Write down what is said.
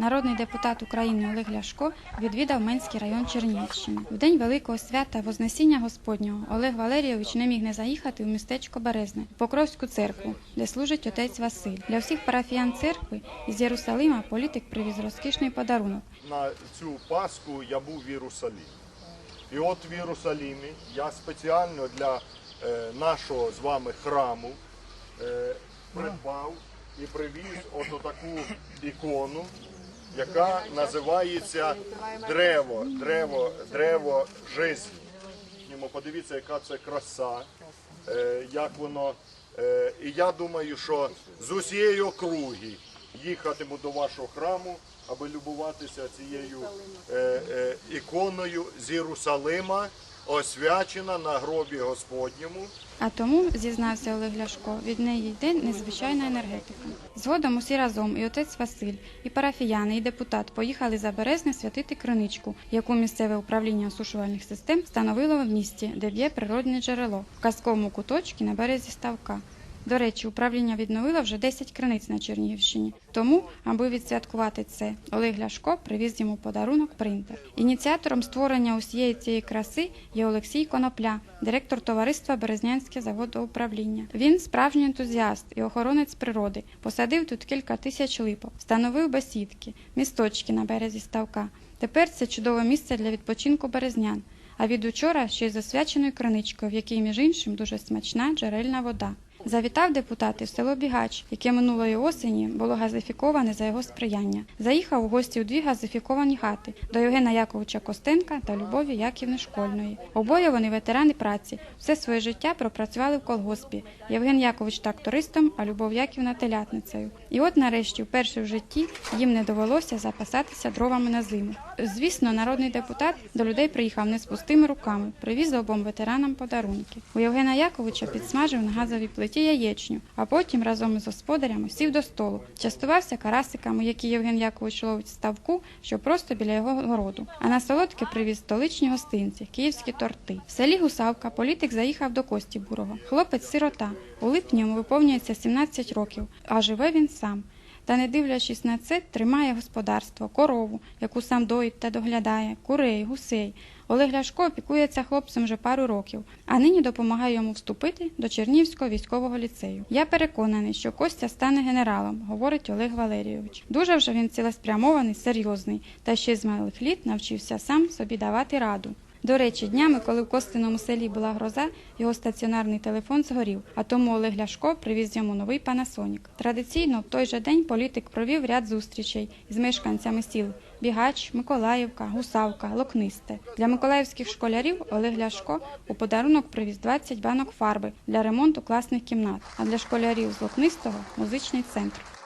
Народний депутат України Олег Ляшко відвідав Менський район Чернігівщини. В день великого свята Вознесіння Господнього Олег Валерійович не міг не заїхати у містечко Березне, в Покровську церкву, де служить отець Василь. Для всіх парафіян церкви із Єрусалима політик привіз розкішний подарунок. на цю Пасху я був в Єрусалімі. І от в Єрусалімі я спеціально для е, нашого з вами храму е, придбав і привіз ото таку ікону, яка називається древо, древо, древо. Йому подивіться, яка це краса, е, як воно. Е, і я думаю, що з усієї округи їхатиму до вашого храму, аби любуватися цією е, іконою з Єрусалима, освячена на гробі Господньому. А тому, зізнався Олег Ляшко, від неї йде незвичайна енергетика. Згодом усі разом, і отець Василь, і парафіяни, і депутат поїхали за Березне святити криничку, яку місцеве управління осушувальних систем встановило в місті, де б'є природне джерело, в казковому куточку на березі ставка. До речі, управління відновило вже 10 криниць на Чернігівщині. Тому, аби відсвяткувати це, Олег Ляшко привіз йому подарунок принтер. Ініціатором створення усієї цієї краси є Олексій Конопля, директор товариства Березнянське заводоуправління. Він справжній ентузіаст і охоронець природи. Посадив тут кілька тисяч липок, встановив бесідки, місточки на березі ставка. Тепер це чудове місце для відпочинку березнян. А від учора ще й з освяченою криничкою, в якій, між іншим, дуже смачна джерельна вода. Завітав депутат і в село Бігач, яке минулої осені було газифіковане за його сприяння. Заїхав у гості у дві газифіковані хати до Євгена Яковича Костенка та Любові Яківни Школьної. Обоє вони ветерани праці. Все своє життя пропрацювали в колгоспі. Євген Якович трактористом, а Любов Яківна телятницею. І от нарешті, вперше в житті, їм не довелося запасатися дровами на зиму. Звісно, народний депутат до людей приїхав не з пустими руками, привіз обом ветеранам подарунки. У Євгена Яковича підсмажив на газовій плиті яєчню, а потім разом із господарями сів до столу, частувався карасиками, які Євген Якович ловить ставку, що просто біля його городу. А на солодке привіз столичні гостинці, київські торти. В селі Гусавка політик заїхав до Кості Бурого. Хлопець сирота. У липні йому виповнюється 17 років, а живе він сам. Та не дивлячись на це, тримає господарство, корову, яку сам доїть та доглядає, курей, гусей. Олег Ляшко опікується хлопцем вже пару років, а нині допомагає йому вступити до Чернівського військового ліцею. Я переконаний, що Костя стане генералом, говорить Олег Валерійович. Дуже вже він цілеспрямований, серйозний, та ще з малих літ навчився сам собі давати раду. До речі, днями, коли в Костиному селі була гроза, його стаціонарний телефон згорів, а тому Олег Ляшко привіз йому новий Panasonic. Традиційно в той же день політик провів ряд зустрічей з мешканцями сіл Бігач, Миколаївка, Гусавка, Локнисте. Для миколаївських школярів Олег Ляшко у подарунок привіз 20 банок фарби для ремонту класних кімнат, а для школярів з Локнистого – музичний центр.